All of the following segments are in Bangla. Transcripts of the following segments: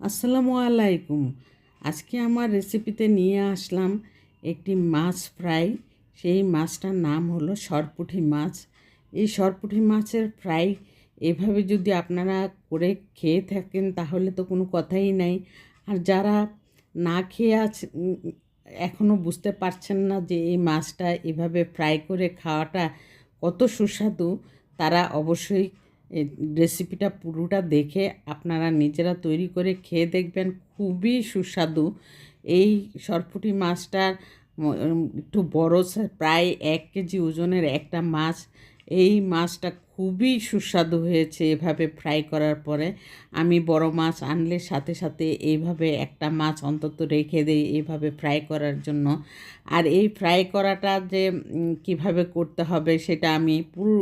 আসসালামু আলাইকুম। আজকে আমার রেসিপিতে নিয়ে আসলাম একটি মাছ ফ্রাই। সেই মাছটার নাম হলো সরপুঁটি মাছ। এই সরপুঁটি মাছের ফ্রাই এভাবে যদি আপনারা করে খেয়ে থাকেন তাহলে তো কোনো কথাই নাই। আর যারা না খেয়ে আছে এখনও বুঝতে পারছেন না যে এই মাছটা এভাবে ফ্রাই করে খাওয়াটা কত সুস্বাদু, তারা অবশ্যই রেসিপিটা পুরোটা দেখে আপনারা নিজেরা তৈরি করে খেয়ে দেখবেন, খুবই সুস্বাদু। এই সরপুঁটি মাছটার একটু বড় প্রায় এক কেজি ওজনের একটা মাছ। এই মাছটা খুবই সুস্বাদু হয়েছে এভাবে ফ্রাই করার পরে। আমি বড় মাছ আনলে সাথে সাথে এইভাবে একটা মাছ অন্তত রেখে দিই এইভাবে ফ্রাই করার জন্য। আর এই ফ্রাই করাটা যে কীভাবে করতে হবে সেটা আমি পুরো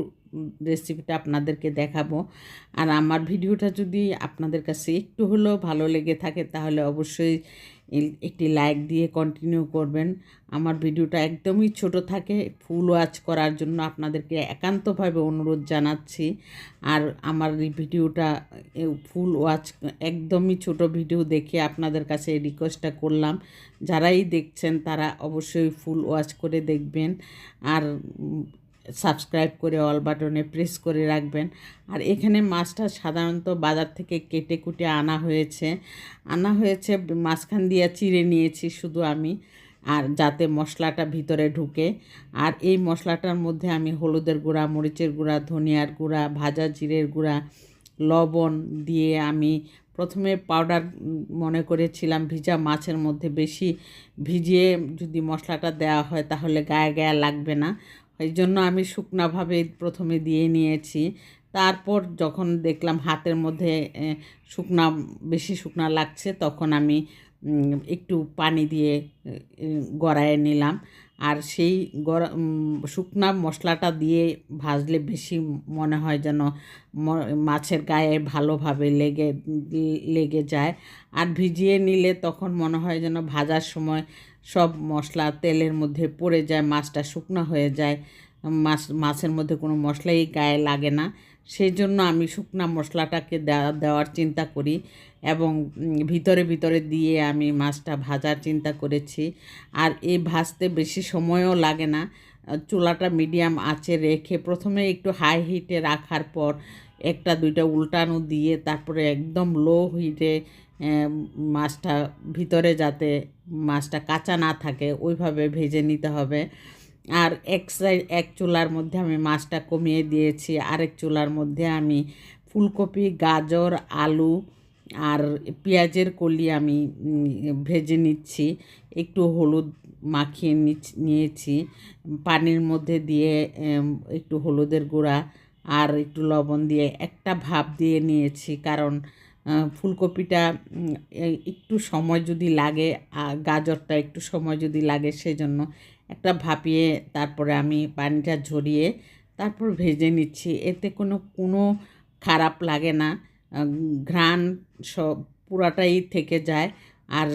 রেসিপিটা আপনাদেরকে দেখাবো। আর আমার ভিডিওটা যদি আপনাদের কাছে একটু হলেও ভালো লেগে থাকে, তাহলে অবশ্যই একটি লাইক দিয়ে কন্টিনিউ করবেন। আমার ভিডিওটা একদমই ছোট থাকে ফুল ওয়াচ করার জন্য আপনাদেরকে একান্তভাবে অনুরোধ জানাচ্ছি। আর আমার ভিডিওটা ফুল ওয়াচ একদমই ছোট ভিডিও দেখে আপনাদের কাছে রিকোয়েস্টটা করলাম। যারাই দেখছেন, তারা অবশ্যই ফুল ওয়াচ করে দেখবেন। আর সাবস্ক্রাইব করে অল বাটনে প্রেস করে রাখবেন। আর এখানে মাছটা সাধারণত বাজার থেকে কেটে কুটে আনা হয়েছে। আনা হয়েছে, মাঝখান দিয়ে চিড়ে নিয়েছি শুধু আমি। আর যাতে মশলাটা ভিতরে ঢুকে। আর এই মশলাটার মধ্যে আমি হলুদের গুঁড়া, মরিচের গুঁড়া, ধনিয়ার গুঁড়া, ভাজা জিরের গুঁড়া, লবণ দিয়ে আমি প্রথমে পাউডার মনে করেছিলাম ভিজা মাছের মধ্যে বেশি ভিজিয়ে যদি মশলাটা দেওয়া হয় তাহলে গায়ে গায়ে লাগবে না। এই জন্য আমি শুকনাভাবে প্রথমে দিয়ে নিয়েছি। তারপর যখন দেখলাম হাতের মধ্যে শুকনা, বেশি শুকনা লাগছে, তখন আমি একটু পানি দিয়ে গড়ায় নিলাম। আর সেই গড়া শুকনা মশলাটা দিয়ে ভাজলে বেশি মনে হয় যেন মাছের গায়ে ভালোভাবে লেগে লেগে যায়। আর ভিজিয়ে নিলে তখন মনে হয় যেন ভাজার সময় সব মশলা তেলের মধ্যে পড়ে যায়, মাছটা শুকনো হয়ে যায়। মাছ, মাছের মধ্যে কোনো মশলাই গায়ে লাগে না। সেই জন্য আমি শুকনা মশলাটাকে দেওয়া দেওয়ার চিন্তা করি এবং ভিতরে ভিতরে দিয়ে আমি মাছটা ভাজার চিন্তা করেছি। আর এই ভাজতে বেশি সময়ও লাগে না। চুলাটা মিডিয়াম আঁচে রেখে প্রথমে একটু হাই হিটে রাখার পর একটা, দুইটা উল্টানো দিয়ে তারপরে একদম লো হিটে মাছটা ভিতরে যাতে মাছটা কাঁচা না থাকে, ওইভাবে ভেজে নিতে হবে। আর এক সাইড এক চুলার মধ্যে আমি মাছটা কমিয়ে দিয়েছি। আরেক চুলার মধ্যে আমি ফুলকপি, গাজর, আলু আর পেঁয়াজের কলি আমি ভেজে নিচ্ছি। একটু হলুদ মাখিয়ে নিয়েছি। পানির মধ্যে দিয়ে একটু হলুদের গুঁড়া আর একটু লবণ দিয়ে একটা ভাপ দিয়ে নিয়েছি। কারণ ফুলকপিটা একটু সময় যদি লাগে আর গাজরটা একটু সময় যদি লাগে সেজন্য একটা ভাপিয়ে তারপরে আমি পানিটা ঝরিয়ে তারপর ভেজে নিচ্ছি। এতে কোনো কোনো খারাপ লাগে না। ঘ্রাণ সব পুরাটাই থেকে যায়। আর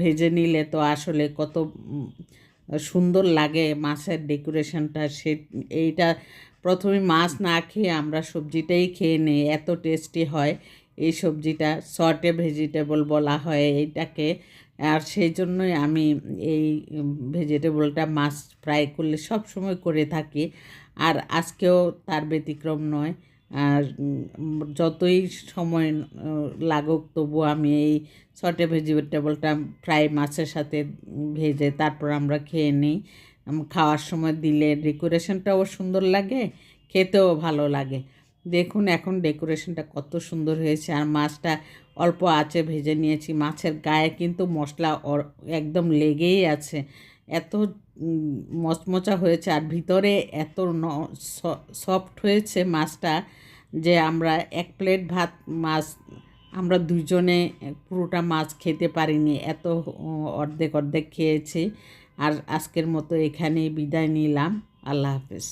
ভেজে নিলে তো আসলে কত সুন্দর লাগে মাছের ডেকোরেশনটা। সে এইটা প্রথমে মাছ না খেয়ে আমরা সবজিটাই খেয়ে নিই, এত টেস্টি হয় এই সবজিটা। সটে ভেজিটেবল বলা হয় এইটাকে। আর সেই জন্যই আমি এই ভেজিটেবলটা মাছ ফ্রাই করলে সব সময় করে থাকি। আর আজকেও তার ব্যতিক্রম নয়। আর যতই সময় লাগুক তবু আমি এই সটে ভেজিটেবলটা ফ্রাই মাছের সাথে ভেজে তারপর আমরা খেয়ে নিই। খাওয়ার সময় দিলে ডেকোরেশনটাও সুন্দর লাগে, খেতেও ভালো লাগে। দেখুন, এখন ডেকোরেশনটা কত সুন্দর হয়েছে। আর মাছটা অল্প আঁচে ভেজে নিয়েছি। মাছের গায়ে কিন্তু মশলা একদম লেগেই আছে। এত মচমচা হয়েছে। আর ভিতরে এত ন সফট হয়েছে মাছটা যে আমরা এক প্লেট ভাত মাছ, আমরা দুজনে পুরোটা মাছ খেতে পারিনি। এত অর্ধেক অর্ধেক খেয়েছি। আর আজকের মতো এখানে বিদায় নিলাম। আল্লাহ হাফেজ।